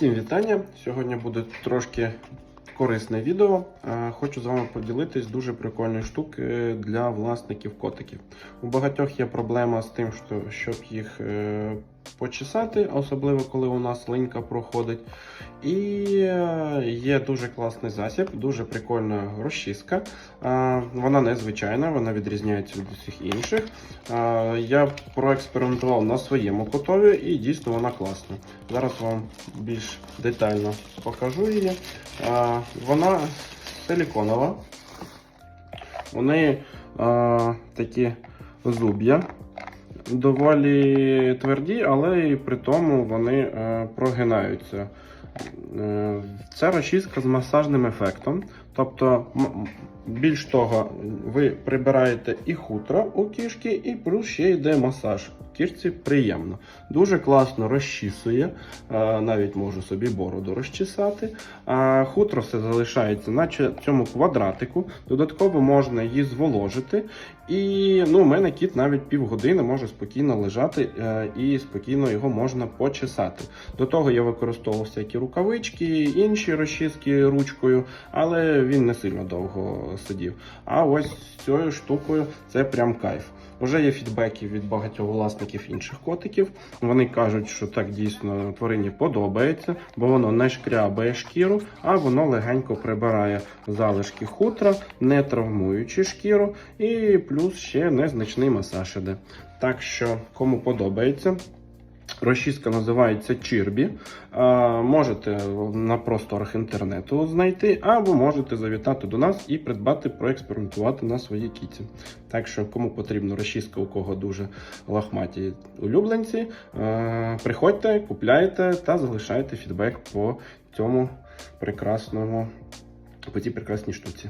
Всім вітання! Сьогодні буде трошки корисне відео. Е, Хочу з вами поділитись дуже прикольною штукою для власників котиків. У багатьох є проблема з тим, що, щоб їх е, почесати, особливо коли у нас линька проходить. І е, є дуже класний засіб, дуже прикольна розчіска. Вона незвичайна, вона відрізняється від усіх інших. Я проекспериментував на своєму котові і дійсно вона класна. Зараз вам більш детально покажу її. Вона силіконова. У неї е, такі зуб'я. Доволі тверді, але і при тому вони е, прогинаються. Е, Це розчіска з масажним ефектом. Тобто, більш того, ви прибираєте і хутро у кішки, і плюс ще йде масаж. Кішці приємно. Дуже класно розчісує. Е, Навіть можу собі бороду розчесати. А хутро все залишається, наче цьому квадратику. Додатково можна її зволожити. І ну, у мене кіт навіть півгодини може спокійно лежати е, і спокійно його можна почесати. До того я використовував всякі рукавички, інші розчіски ручкою, але він не сильно довго сидів. А ось цією штукою це прям кайф. Вже є фідбеки від багатьох власників інших котиків. Вони кажуть, що так дійсно тварині подобається, бо воно не шкрябає шкіру, а воно легенько прибирає залишки хутра, не травмуючи шкіру, і плюс ще незначний масаж іде. Так що, кому подобається. Розчіска називається Чірбі. Можете на просторах інтернету знайти, або можете завітати до нас і придбати, проекспериментувати на своїй кіті. Так що, кому потрібна розчіска, у кого дуже лахматі улюбленці, е, приходьте, купляйте та залишайте фідбек по цьому прекрасному, по цій прекрасній штуці.